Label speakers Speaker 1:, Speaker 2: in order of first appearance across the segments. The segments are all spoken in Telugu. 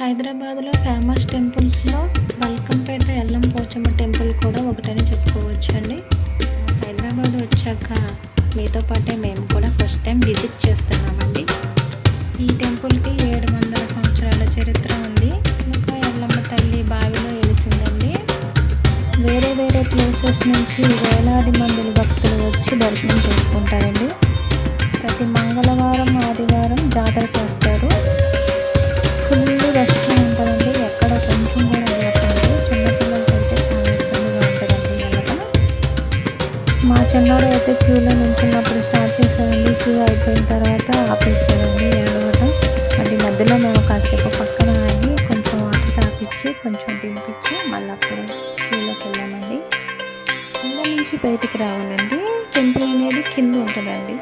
Speaker 1: హైదరాబాద్లో ఫేమస్ టెంపుల్స్లో బల్కంపేట ఎల్లం పోచమ్మ టెంపుల్ కూడా ఒకటని చెప్పుకోవచ్చు అండి హైదరాబాద్ వచ్చాక మీతో పాటే మేము కూడా ఫస్ట్ టైం విజిట్ చేస్తున్నామండి. ఈ టెంపుల్కి ఏడు వందల సంవత్సరాల చరిత్ర ఉంది. ఇంకా ఎల్లమ్మ తల్లి బావిలో వెలిసిందండి వేరే వేరే ప్లేసెస్ నుంచి వేలాది మంది భక్తులు వచ్చి దర్శనం చేస్తారు చిన్నోడు అయితే క్యూలో నించున్నప్పుడు స్టార్ట్ చేసామండి క్యూ అయిపోయిన తర్వాత ఆపేసాడండి ఏడవటం. అది మధ్యలో మేము కాసేపు పక్కన ఆగి కొంచెం వాటర్ తాపిచ్చి కొంచెం దింపించి మళ్ళీ అప్పుడు క్యూలోకి వెళ్ళామండి. కింద నుంచి బయటికి రావాలండి. టెంపుల్ అనేది కింద ఉంటుందండి.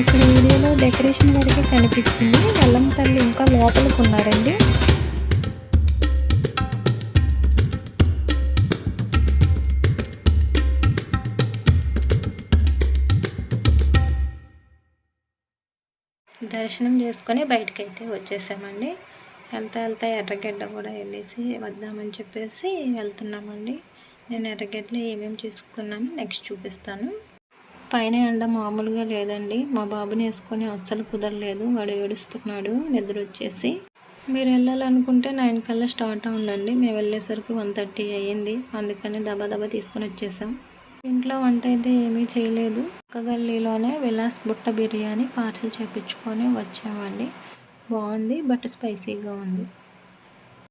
Speaker 1: ఇక్కడ వీడియోలో డెకరేషన్ వరకే కనిపించింది. వెల్లం తల్లి ఇంకా లోపలికి ఉన్నారండి. దర్శనం చేసుకొని బయటకు అయితే వచ్చేసామండి. వెళ్తా వెళ్తా ఎర్రగడ్డ కూడా వెళ్ళేసి వద్దామని చెప్పేసి వెళ్తున్నామండి. నేను ఎర్రగడ్డలో ఏమేమి చేసుకున్నాను నెక్స్ట్ చూపిస్తాను. పైన ఎండ మామూలుగా లేదండి. మా బాబుని వేసుకొని అస్సలు కుదరలేదు. వాడు ఏడుస్తున్నాడు. నిద్ర వచ్చేసి మీరు వెళ్ళాలనుకుంటే నైన్ కల్లా స్టార్ట్ అవ్వండి మేము వెళ్ళేసరికి వన్ థర్టీ అయ్యింది. అందుకని దబా దబా తీసుకొని వచ్చేసాం. ఇంట్లో వంట అయితే ఏమీ చేయలేదు. ఒక గల్లీలోనే విలాస్ బుట్ట బిర్యానీ పార్సల్ చేపించుకొని వచ్చామండి. బాగుంది బట్ స్పైసీగా ఉంది.